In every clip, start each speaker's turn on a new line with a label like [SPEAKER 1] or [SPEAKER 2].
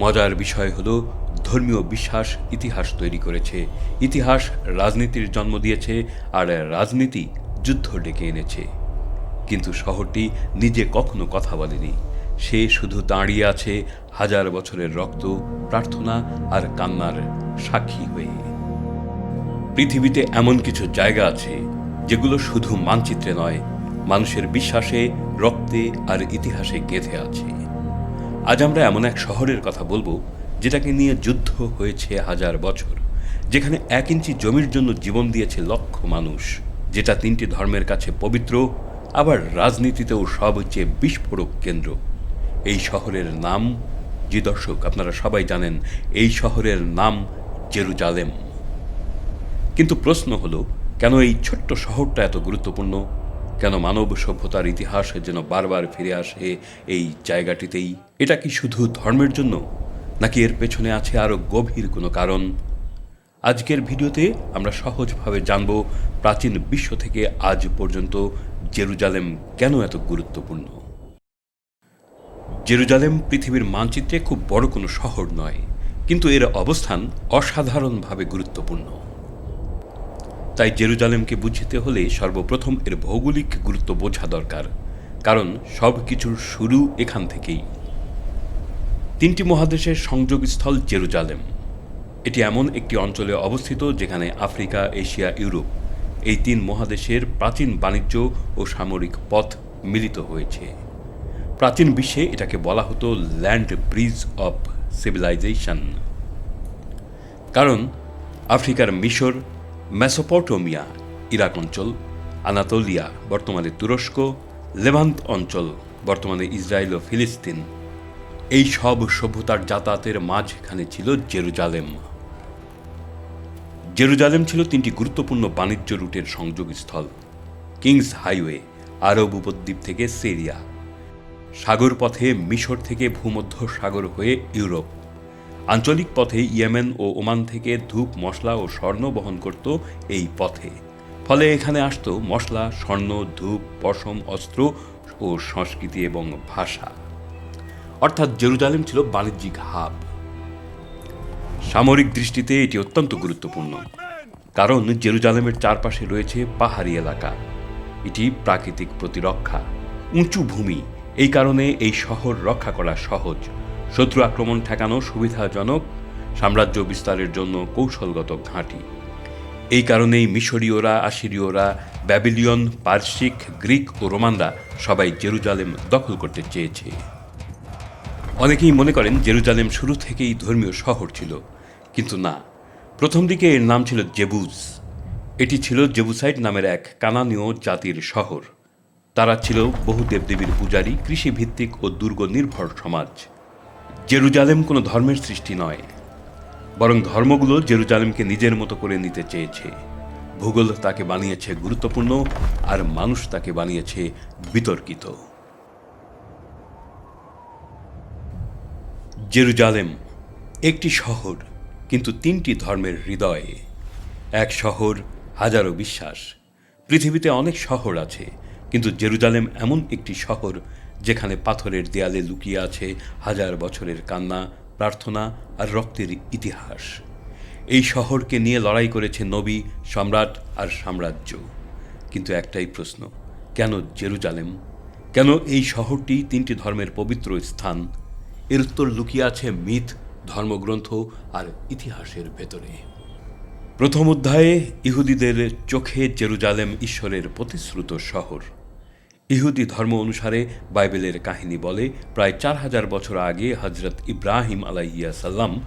[SPEAKER 1] মজার বিষয় হলো, ধর্মীয় বিশ্বাস ইতিহাস তৈরি করেছে। ইতিহাস রাজনীতির জন্ম দিয়েছে আর রাজনীতি যুদ্ধ ডেকে এনেছে। কিন্তু শহরটি নিজে কখনো কথা বলেনি। সে শুধু দাঁড়িয়ে আছে হাজার বছরের রক্ত, প্রার্থনা আর কান্নার সাক্ষী হয়ে। পৃথিবীতে এমন কিছু জায়গা আছে, যেগুলো শুধু মানচিত্রে নয়, মানুষের বিশ্বাসে, রক্তে আর ইতিহাসে গেঁথে আছে। আজ আমরা এমন এক শহরের কথা বলব, যেটাকে নিয়ে যুদ্ধ হয়েছে হাজার বছর, যেখানে এক ইঞ্চি জমির জন্য জীবন দিয়েছে লক্ষ মানুষ, যেটা তিনটি ধর্মের কাছে পবিত্র, আবার রাজনীতিতেও সবচেয়ে বিস্ফোরক কেন্দ্র। এই শহরের নাম যে দর্শক, আপনারা সবাই জানেন, এই শহরের নাম জেরুজালেম। কিন্তু প্রশ্ন হলো, কেন এই ছোট্ট শহরটা এত গুরুত্বপূর্ণ? কেন মানব সভ্যতার ইতিহাস যেন বারবার ফিরে আসে এই জায়গাটিতেই? এটা কি শুধু ধর্মের জন্য, নাকি এর পেছনে আছে আরও গভীর কোনো কারণ? আজকের ভিডিওতে আমরা সহজভাবে জানব প্রাচীন বিশ্ব থেকে আজ পর্যন্ত জেরুজালেম কেন এত গুরুত্বপূর্ণ? জেরুজালেম পৃথিবীর মানচিত্রে খুব বড় কোনো শহর নয়, কিন্তু এর অবস্থান অসাধারণভাবে গুরুত্বপূর্ণ। তাই জেরুজালেমকে বুঝতে হলে সর্বপ্রথম এর ভৌগোলিক গুরুত্ব বোঝা দরকার, কারণ সব কিছুর শুরু এখান থেকেই। তিনটি মহাদেশের সংযোগস্থল জেরুজালেম। এটি এমন একটি অঞ্চলে অবস্থিত যেখানে আফ্রিকা, এশিয়া, ইউরোপ এই তিন মহাদেশের প্রাচীন বাণিজ্য ও সামরিক পথ মিলিত হয়েছে। প্রাচীন বিশ্বে এটাকে বলা হতো ল্যান্ড ব্রিজ অফ সিভিলাইজেশন। কারণ আফ্রিকার মিশর, মেসোপটোমিয়া, ইরাক অঞ্চল, আনাতোলিয়া বর্তমানে তুরস্ক, লেভান্ত অঞ্চল বর্তমানে ইসরায়েল ও ফিলিস্তিন এই সব সভ্যতার যাতায়াতের মাঝখানে ছিল জেরুজালেম। জেরুজালেম ছিল তিনটি গুরুত্বপূর্ণ বাণিজ্য রুটের সংযোগস্থল। কিংস হাইওয়ে, আরব উপদ্বীপ থেকে সিরিয়া। সাগর পথে মিশর থেকে ভূমধ্য সাগর হয়ে ইউরোপ। আঞ্চলিক পথে ইয়েমেন ও ওমান থেকে ধূপ, মশলা ও স্বর্ণ বহন করত এই পথে। ফলে এখানে আসত মশলা, স্বর্ণ, ধূপ, পশম, অস্ত্র ও সংস্কৃতি এবং ভাষা। অর্থাৎ জেরুজালেম ছিল বাণিজ্যিক হাব। সামরিক দৃষ্টিতে এটি অত্যন্ত গুরুত্বপূর্ণ, কারণ জেরুজালেমের চারপাশে রয়েছে পাহাড়ি এলাকা। এটি প্রাকৃতিক প্রতিরক্ষা, উঁচু ভূমি, এই কারণে এই শহর রক্ষা করা সহজ, শত্রু আক্রমণ ঠেকানো সুবিধাজনক, সাম্রাজ্য বিস্তারের জন্য কৌশলগত ঘাঁটি। এই কারণেই মিশরীয়রা, আশিরীয়রা ব্যাবিলিয়ন পার্সিক গ্রিক ও রোমানরা সবাই জেরুজালেম দখল করতে চেয়েছে। অনেকেই মনে করেন জেরুজালেম শুরু থেকেই ধর্মীয় শহর ছিল, কিন্তু না। প্রথম দিকে এর নাম ছিল জেবুজ। এটি ছিল জেবুসাইড নামের এক কানানীয় জাতির শহর। তারা ছিল বহু দেবদেবীর পূজারী, কৃষিভিত্তিক ও দুর্গ নির্ভর সমাজ। জেরুজালেম কোনো ধর্মের সৃষ্টি নয়, বরং ধর্মগুলো জেরুজালেমকে নিজের মতো করে নিতে চেয়েছে। ভূগোল তাকে বানিয়েছে গুরুত্বপূর্ণ আর মানুষ তাকে বানিয়েছে বিতর্কিত। জেরুজালেম, একটি শহর, কিন্তু তিনটি ধর্মের হৃদয়ে। এক শহর, হাজারো বিশ্বাস। পৃথিবীতে অনেক শহর আছে, কিন্তু জেরুজালেম এমন একটি শহর যেখানে পাথরের দেয়ালে লুকিয়ে আছে হাজার বছরের কান্না, প্রার্থনা আর রক্তের ইতিহাস। এই শহরকে নিয়ে লড়াই করেছে নবী, সম্রাট আর সাম্রাজ্য। কিন্তু একটাই প্রশ্ন, কেন জেরুজালেম? কেন এই শহরটি তিনটি ধর্মের পবিত্র স্থান? এর উত্তর লুকিয়ে আছে মিথ, ধর্মগ্রন্থ আর ইতিহাসের ভেতরে। প্রথম অধ্যায়ে ইহুদিদের চোখে জেরুজালেম ঈশ্বরের প্রতিশ্রুত শহর। ইহুদি ধর্ম অনুসারে বাইবেলের কাহিনী বলে, প্রায় চার হাজার বছর আগে হজরত ইব্রাহিম আলাইয়া সাল্লাম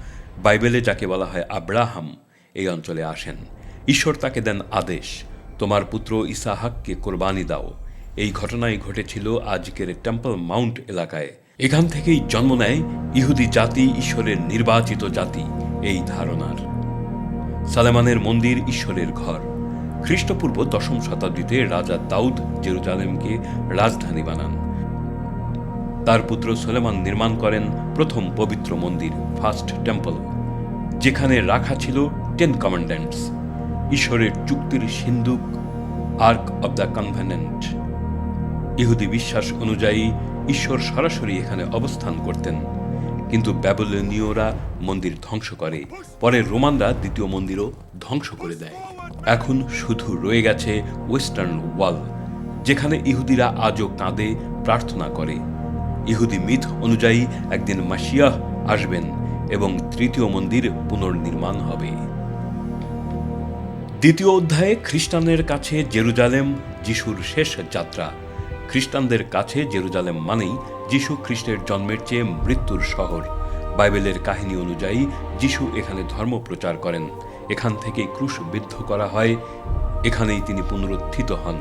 [SPEAKER 1] বাইবেলে যাকে বলা হয় আব্রাহাম এই অঞ্চলে আসেন। ঈশ্বর তাকে দেন আদেশ, তোমার পুত্র ইসাহাককে কোরবানি দাও। এই ঘটনাই ঘটেছিল আজকের টেম্পল মাউন্ট এলাকায়। এখান থেকেই জন্ম নেয় ইহুদি জাতি ঈশ্বরের নির্বাচিত জাতি, এই ধারণার। সালেমানের মন্দির ঈশ্বরের ঘর। খ্রিস্টপূর্ব দশম শতাব্দীতে রাজা দাউদ জেরুজালেমকে রাজধানী বানান। তার পুত্র সোলেমান নির্মাণ করেন প্রথম পবিত্র মন্দির, ফার্স্ট টেম্পল, যেখানে রাখা ছিল টেন কমান্ডেন্টস, ঈশ্বরের চুক্তির সিন্ধুক, আর্ক অব দ্য কনভেনেন্ট। ইহুদি বিশ্বাস অনুযায়ী ঈশ্বর সরাসরি এখানে অবস্থান করতেন। কিন্তু ব্যাবলনীয়রা মন্দির ধ্বংস করে। পরে রোমানরা দ্বিতীয় মন্দিরও ধ্বংস করে দেয়। এখন শুধু রয়ে গেছে ওয়েস্টার্ন ওয়াল, যেখানে ইহুদিরা আজও কাঁদে, প্রার্থনা করে। ইহুদি মিথ অনুযায়ী একদিন মাসিয়াহ আসবেন এবং তৃতীয় মন্দির পুনর্নির্মাণ হবে। দ্বিতীয় অধ্যায়ে খ্রিস্টানের কাছে জেরুজালেম, যিশুর শেষ যাত্রা। খ্রিস্টানদের কাছে জেরুজালেম মানেই যিশু খ্রিস্টের জন্মের চেয়ে মৃত্যুর শহর। বাইবেলের কাহিনী অনুযায়ী যিশু এখানে ধর্ম প্রচার করেন। এখান থেকে ক্রুশ বিদ্ধ করা হয়। এখানেই তিনি পুনরুত্থিত হন।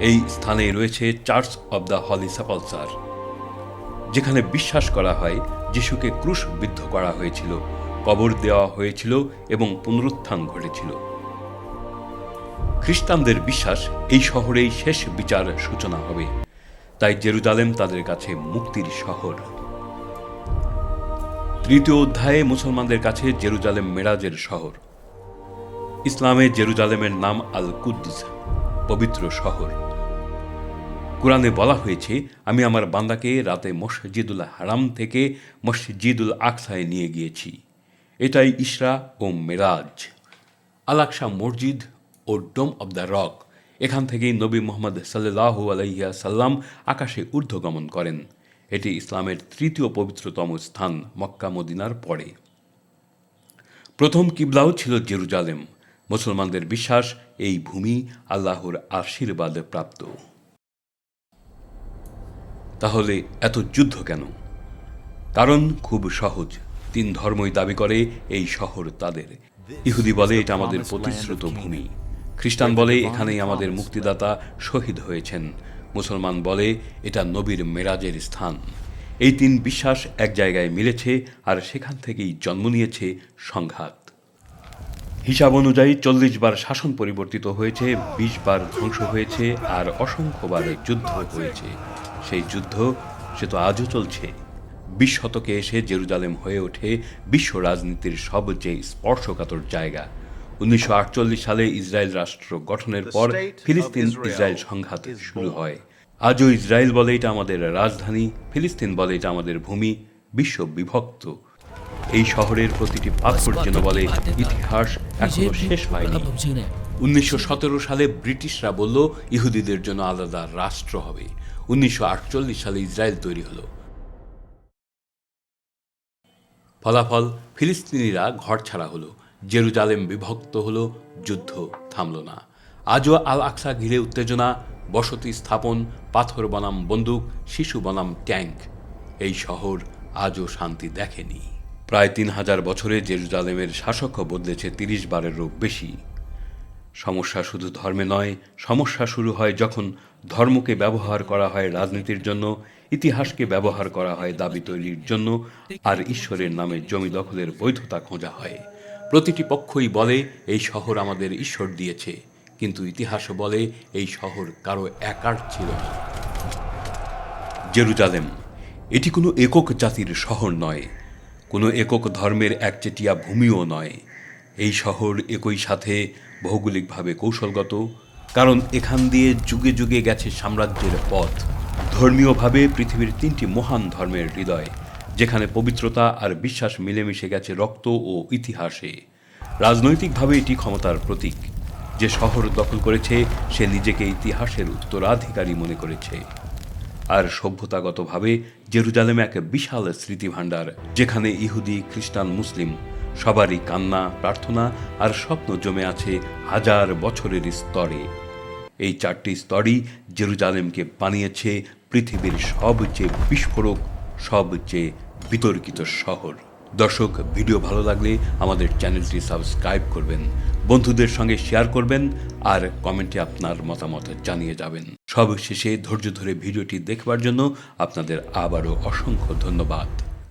[SPEAKER 1] এই স্থানেই রয়েছে church of the holy sepulchre. যেখানে বিশ্বাস করা হয় যিশুকে ক্রুশ বিদ্ধ করা হয়েছিল, কবর দেওয়া হয়েছিল এবং পুনরুত্থান ঘটেছিল। খ্রিস্টানদের বিশ্বাস, এই শহরেই শেষ বিচার সূচনা হবে। তাই জেরুজালেম তাদের কাছে মুক্তির শহর। তৃতীয় অধ্যায়ে মুসলমানদের কাছে জেরুজালেম মেরাজের শহর। ইসলামে জেরুজালেমের নাম আল কুদ্দুস পবিত্র শহর। কোরআনে বলা হয়েছে, আমি আমার বান্দাকে রাতে মসজিদুল হারাম থেকে মসজিদুল আকসায় নিয়ে গিয়েছি। এটাই ইসরা ও মেরাজ। আল আকসা মসজিদ ও ডোম অব দ্য রক। এখান থেকেই নবী মোহাম্মদ সাল্লাহ আলাইয়া সাল্লাম আকাশে ঊর্ধ্বগমন করেন। এটি ইসলামের তৃতীয় পবিত্রতম স্থান মক্কা মদিনার পরে। প্রথম কিবলাও ছিল জেরুজালেম। মুসলমানদের বিশ্বাস, এই ভূমি আল্লাহর আশীর্বাদ প্রাপ্ত। তাহলে এত যুদ্ধ কেন? কারণ খুব সহজ। তিন ধর্মই দাবি করে এই শহর তাদের। ইহুদি বলে এটা আমাদের প্রতিশ্রুত ভূমি। খ্রিস্টান বলে এখানেই আমাদের মুক্তিদাতা শহীদ হয়েছেন। মুসলমান বলে এটা নবীর মেরাজের স্থান। এই তিন বিশ্বাস এক জায়গায় মিলেছে আর সেখান থেকেই জন্ম নিয়েছে সংঘাত। হিসাব অনুযায়ী চল্লিশ বার শাসন পরিবর্তিত হয়েছে বিশ বার ধ্বংস হয়েছে আর অসংখ্যবার যুদ্ধ হয়েছে। সেই যুদ্ধ সে তো আজও চলছে। বিশ শতকে এসে জেরুজালেম হয়ে ওঠে বিশ্ব রাজনীতির সবচেয়ে স্পর্শকাতর জায়গা। উনিশশো সালে ইসরায়েল রাষ্ট্র গঠনের পর ফিলিস্তিন ইসরায়েল সংঘাত শুরু হয়। আজও ইসরায়েল বলে এটা আমাদের রাজধানী ফিলিস্তিন বলে এটা আমাদের ভূমি বিশ্ব বিভক্ত। এই শহরের প্রতিটি পাথর যেন বলে ইতিহাস এখনও শেষ হয়নি। উনিশশো সতেরো সালে ব্রিটিশরা বলল ইহুদিদের জন্য আলাদা রাষ্ট্র হবে। উনিশশো আটচল্লিশ সালে ইসরায়েল তৈরি হলো। ফলাফল ফিলিস্তিনিরা ঘর ছাড়া হলো। জেরুজালেম বিভক্ত হলো, যুদ্ধ থামল না। আজও আল আকসা ঘিরে উত্তেজনা, বসতি স্থাপন, পাথর বনাম বন্দুক, শিশু বনাম ট্যাঙ্ক। এই শহর আজও শান্তি দেখেনি। প্রায় তিন হাজার বছরে জেরুজালেমের শাসকও বদলেছে তিরিশ বারেরও বেশি। সমস্যা শুধু ধর্মে নয়, সমস্যা শুরু হয় যখন ধর্মকে ব্যবহার করা হয় রাজনীতির জন্য, ইতিহাসকে ব্যবহার করা হয় দাবি তৈরির জন্য, আর ঈশ্বরের নামে জমি দখলের বৈধতা খোঁজা হয়। প্রতিটি পক্ষই বলে, এই শহর আমাদের ঈশ্বর দিয়েছে। কিন্তু ইতিহাসও বলে, এই শহর কারও একার ছিল না। জেরুজালেম, এটি কোনো একক জাতির শহর নয়, কোনো একক ধর্মের একচেটিয়া ভূমিও নয়। এই শহর একই সাথে ভৌগোলিকভাবে কৌশলগত, কারণ এখান দিয়ে যুগে যুগে গেছে সাম্রাজ্যের পথ। ধর্মীয়ভাবে পৃথিবীর তিনটি মহান ধর্মের হৃদয়। যেখানে পবিত্রতা আর বিশ্বাস মিলেমিশে গেছে রক্ত ও ইতিহাসে। রাজনৈতিকভাবে এটি ক্ষমতার প্রতীক। যে শহর দখল করেছে, সে নিজেকে ইতিহাসের উত্তরাধিকারী মনে করেছে। আর সভ্যতাগতভাবে জেরুজালেমে এক বিশাল স্মৃতিভাণ্ডার, যেখানে ইহুদি, খ্রিস্টান, মুসলিম সবারই কান্না, প্রার্থনা আর স্বপ্ন জমে আছে হাজার বছরের স্তরে। এই চারটি স্তরই জেরুজালেমকে বানিয়েছে পৃথিবীর সবচেয়ে বিস্ফোরক, সবচেয়ে বিতর্কিত শহর। দর্শক, ভিডিও ভালো লাগলে আমাদের চ্যানেলটি সাবস্ক্রাইব করবেন, বন্ধুদের সঙ্গে শেয়ার করবেন আর কমেন্টে আপনার মতামত জানিয়ে যাবেন। সবশেষে ধৈর্য ধরে ভিডিওটি দেখবার জন্য আপনাদের আবারও অসংখ্য ধন্যবাদ।